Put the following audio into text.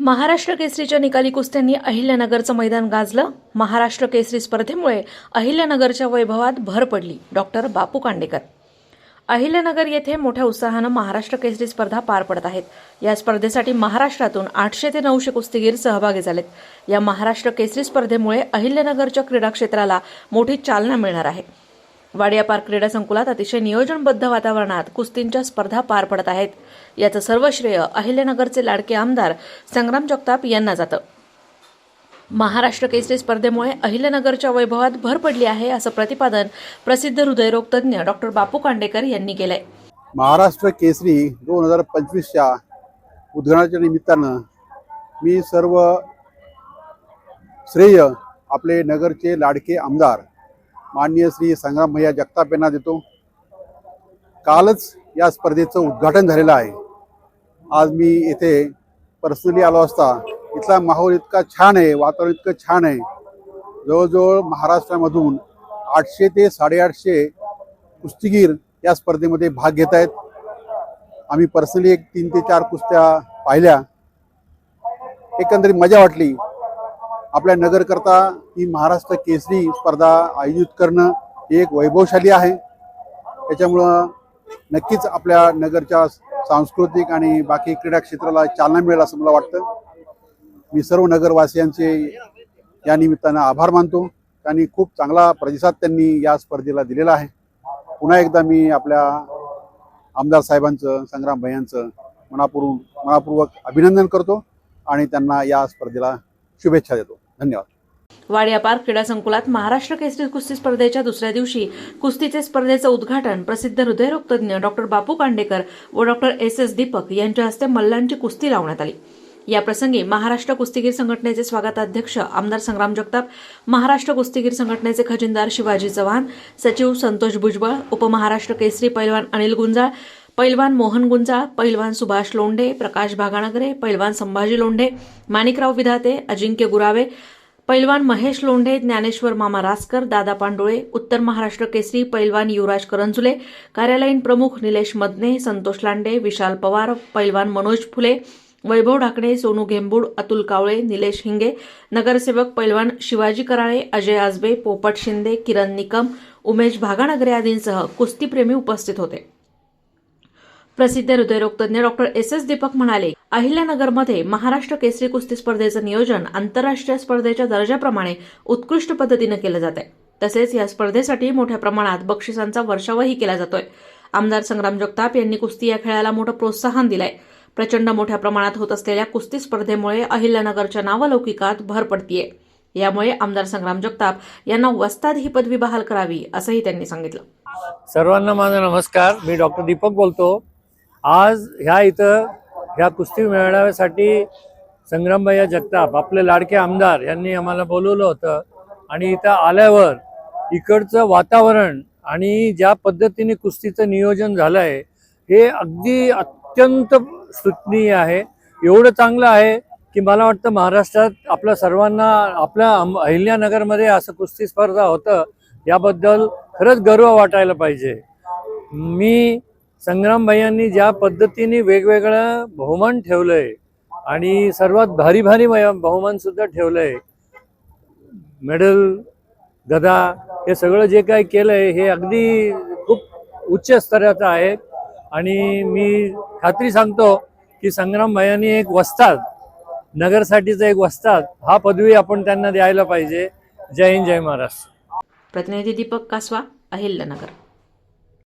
महाराष्ट्र केसरीच्या निकाली कुस्त्यांनी अहिल्यानगरचं मैदान गाजलं. महाराष्ट्र केसरी स्पर्धेमुळे अहिल्यानगरच्या वैभवात भर पडली. डॉक्टर बापू कांडेकर. अहिल्यानगर येथे मोठ्या उत्साहानं महाराष्ट्र केसरी स्पर्धा पार पडत आहेत. या स्पर्धेसाठी महाराष्ट्रातून आठशे ते नऊशे कुस्तीगीर सहभागी झालेत. या महाराष्ट्र केसरी स्पर्धेमुळे अहिल्यानगरच्या क्रीडा क्षेत्राला मोठी चालना मिळणार आहे. वाडिया पार्क क्रीडा संकुलात अतिशय नियोजनबद्ध वातावरणात कुस्तींच्या स्पर्धा पार पडत आहेत. याचं सर्व श्रेय अहिल्यानगरचे लाडके आमदार संग्राम जगताप यांना जातं. महाराष्ट्र केसरी स्पर्धेमुळे अहिल्यानगरच्या वैभवात भर पडली आहे असं प्रतिपादन प्रसिद्ध हृदयरोग तज्ज्ञ डॉक्टर बापू कांडेकर यांनी केलंय. महाराष्ट्र केसरी दोन हजार पंचवीसच्या उद्घाटनाच्या निमित्तानं मी सर्व श्रेय आपले नगरचे लाडके आमदार माननीय श्री संग्राम भैया जगताप यांना देतो. कालच या स्पर्धेचं उद्घाटन झालेलं आहे. आज मी येथे पर्सनली आलो असता इथला माहोल इतका छान आहे वातावरण इतकं छान आहे. जवळजवळ महाराष्ट्रामधून आठशे ते साडेआठशे कुस्तीगीर या स्पर्धेमध्ये भाग घेत आहेत. आम्ही पर्सनली एक तीन ते चार कुस्त्या पाहिल्या. एकंदरीत मजा वाटली. आपल्या नगरकरता ही महाराष्ट्र केसरी स्पर्धा आयोजित करणं हे एक वैभवशाली आहे. त्याच्यामुळं नक्कीच आपल्या नगरच्या सांस्कृतिक आणि बाकी क्रीडा क्षेत्राला चालना मिळेल असं मला वाटतं. मी सर्व नगरवासियांचे या निमित्तानं आभार मानतो आणि खूप चांगला प्रतिसाद त्यांनी या स्पर्धेला दिलेला आहे. पुन्हा एकदा मी आपल्या आमदार साहेबांचं संग्राम भैयांचं मनापूर्व मनापूर्वक अभिनंदन करतो आणि त्यांना या स्पर्धेला शुभेच्छा देतो. धन्यवाद. वाडिया पार्क क्रीडा संकुलात महाराष्ट्र केसरी कुस्ती स्पर्धेच्या दुसऱ्या दिवशी कुस्तीचे स्पर्धेचं उद्घाटन प्रसिद्ध हृदयरोग तज्ज्ञ डॉक्टर बापू कांडेकर व डॉक्टर एस. एस. दीपक यांच्या हस्ते मल्लांची कुस्ती लावण्यात आली. या प्रसंगी महाराष्ट्र कुस्तीगीर संघटनेचे स्वागताध्यक्ष आमदार संग्राम जगताप महाराष्ट्र कुस्तीगीर संघटनेचे खजिनदार शिवाजी चव्हाण सचिव संतोष भुजबळ उपमहाराष्ट्र केसरी पैलवान अनिल गुंजाळ पैलवान मोहन गुंजाळ पैलवान सुभाष लोंढे प्रकाश भागानगरे पैलवान संभाजी लोंढे माणिकराव विधाते अजिंक्य गुरावे पैलवान महेश लोंढे ज्ञानेश्वर मामा रासकर दादा पांडुळे उत्तर महाराष्ट्र केसरी पैलवान युवराज करंजुले कार्यालयीन प्रमुख निलेश मदने संतोष लांडे विशाल पवार पैलवान मनोज फुले वैभव ढाकणे सोनू घेंबूड अतुल कावळे निलेश हिंगे नगरसेवक पैलवान शिवाजी कराळे अजय आजबे पोपट शिंदे किरण निकम उमेश भागानगरे आदींसह कुस्तीप्रेमी उपस्थित होते. प्रसिद्ध हृदयरोग तज्ज्ञ डॉक्टर एस एस दीपक म्हणाले अहिल्यानगरमध्ये महाराष्ट्र केसरी कुस्ती स्पर्धेचं नियोजन आंतरराष्ट्रीय स्पर्धेच्या दर्जाप्रमाणे उत्कृष्ट पद्धतीनं केलं जात आहे तसेच या स्पर्धेसाठी मोठ्या प्रमाणात बक्षिसांचा वर्षावही केला जातोय. आमदार संग्राम जगताप यांनी कुस्ती या खेळाला मोठं प्रोत्साहन दिलंय. प्रचंड मोठ्या प्रमाणात होत असलेल्या कुस्ती स्पर्धेमुळे अहिल्यानगरच्या नावलौकिकात भर पडतीये. यामुळे आमदार संग्राम जगताप यांना वस्ताद ही पदवी बहाल करावी असंही त्यांनी सांगितलं. सर्वांना माझा नमस्कार. मी डॉक्टर दीपक बोलतो. आज ह्या इथं ह्या कुस्ती मेळाव्यासाठी संग्रामभैया जगताप आपले लाडके आमदार यांनी आम्हाला बोलवलं होतं. आणि इथं आल्यावर इकडचं वातावरण आणि ज्या पद्धतीने कुस्तीचं नियोजन झालं आहे हे अगदी अत्यंत स्तुतनीय आहे. एवढं चांगलं आहे की मला वाटतं महाराष्ट्रात आपल्या सर्वांना आपल्या अहिल्यानगरमध्ये असं कुस्ती स्पर्धा होतं याबद्दल खरंच गर्व वाटायला पाहिजे. मी संग्रामभैयांनी ज्या पद्धतीने वेगवेगळं बहुमान ठेवलंय आणि सर्वात भारी भारी बहुमान सुद्धा ठेवलंय मेडल गदा हे सगळं जे काही केलंय हे अगदी खूप उच्च स्तराचं आहे. आणि मी खात्री सांगतो की संग्राम भैयांनी एक वस्ताद नगरसाठीचा एक वस्ताद हा पदवी आपण त्यांना द्यायला पाहिजे. जय हिंद जय महाराष्ट्र. प्रतिनिधी दीपक कासवा अहिल्यानगर.